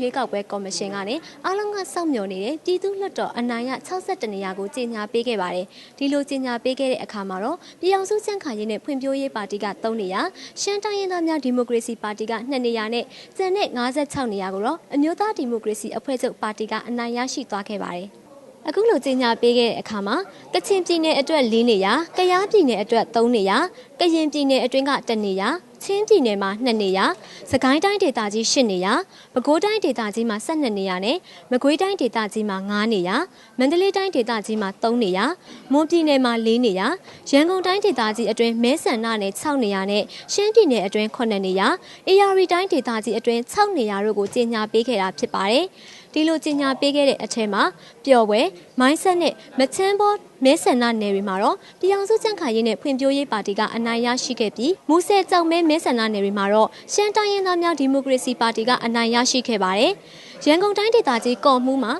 ရွေးကောက်ပွဲကော်မရှင်ကနေအားလုံးကစောင့်မျှော်နေတဲ့ပြည်သူ့လွှတ်တော်အနိုင်ရ62နေရာကိုကြေညာပေးခဲ့ပါတယ်။ဒီလိုကြေညာပေးခဲ့တဲ့အခါမှာတော့ပြည်အောင်စုစံခါရေးနဲ့ဖွံ့ဖြိုးရေးပါတီက3နေရာ၊ရှမ်းတိုင်းရင်းသားများဒီမိုကရေစီပါတီက2နေရာနဲ့ကျန်တဲ့56နေရာကိုတော့အမျိုးသားဒီမိုကရေစီအဖွဲ့ချုပ်ပါတီကအနိုင်ရရှိသွားခဲ့ပါတယ်။အခုလိုကြေညာပေးခဲ့တဲ့အခါမှာကချင်ပြည်နယ်အတွက်၄နေရာ၊ကယားပြည်နယ်အတွက်၃နေရာ၊ကရင်ပြည်နယ်အတွင်းက၁နေရာ၊ ချင်းပြည်နယ်မှာ2နေရာ၊စကိုင်းတိုင်းဒေသကြီး10နေရာ၊ပဲခူးတိုင်းဒေသကြီးမှာ12နေရာနဲ့မကွေးတိုင်းဒေသကြီးမှာ9နေရာ၊မန္တလေးတိုင်းဒေသကြီးမှာ3နေရာ၊မွန်ပြည်နယ်မှာ4နေရာ၊ရန်ကုန်တိုင်းဒေသကြီးအတွင်းမဲဆန္ဒနယ်6နေရာနဲ့ရှမ်းပြည်နယ်အတွင်း9နေရာ၊အေရရီတိုင်းဒေသကြီးအတွင်း6နေရာတို့ကိုကြေညာပေးခဲ့တာဖြစ်ပါတယ်။ ဒီလိုကြေညာပေးခဲ့တဲ့အထက်မှာပျော်ပွဲမိုင်းဆက်နဲ့မချမ်းဘောမဲဆန္ဒနယ်တွေမှာတော့ပြည်အောင်စုကြံ့ခိုင်ရေးနဲ့ဖွံ့ဖြိုးရေးပါတီကအနိုင်ရရှိခဲ့ပြီးမူဆယ်ကြောင်မဲမဲဆန္ဒနယ်တွေမှာတော့ရှမ်းတိုင်းရင်းသားများဒီမိုကရေစီပါတီကအနိုင်ရရှိခဲ့ပါတယ်။ရန်ကုန်တိုင်းဒေသကြီးကော်မှုမှာ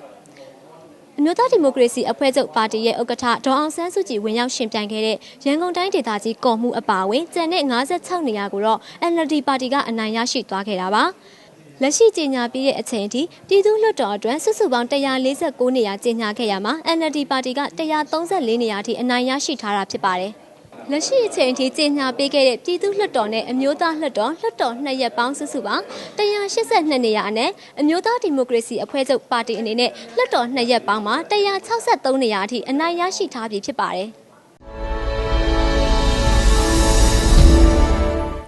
အမျိုးသားဒီမိုကရေစီအဖွဲ့ချုပ်ပါတီရဲ့ဥက္ကဋ္ဌဒေါအောင်ဆန်းစုကြည်ဝင်ရောက်ရှင်ပြိုင်ခဲ့တဲ့ရန်ကုန်တိုင်းဒေသကြီးကော်မှုအပါအဝင်ကျန်တဲ့56နေရာကိုတော့ NLD ပါတီကအနိုင်ရရှိသွားခဲ့တာပါ။ လက်ရှိကြေညာပြီးတဲ့အချိန်အထိပြည်သူ့လွှတ်တော်အတွက်စုစုပေါင်း149နေရာကြေညာခဲ့ရမှာ NLD ပါတီက134နေရာထိအနိုင်ရရှိထားတာဖြစ်ပါတယ်။လက်ရှိအချိန်အထိကြေညာပေးခဲ့တဲ့ပြည်သူ့လွှတ်တော်နဲ့အမျိုးသားလွှတ်တော်လွှတ်တော်နှစ်ရက်ပေါင်းစုစုပေါင်း182နေရာအနက်အမျိုးသားဒီမိုကရေစီအဖွဲ့ချုပ်ပါတီအနေနဲ့လွှတ်တော်နှစ်ရက်ပေါင်းမှာ163နေရာအထိအနိုင်ရရှိထားပြီဖြစ်ပါတယ်။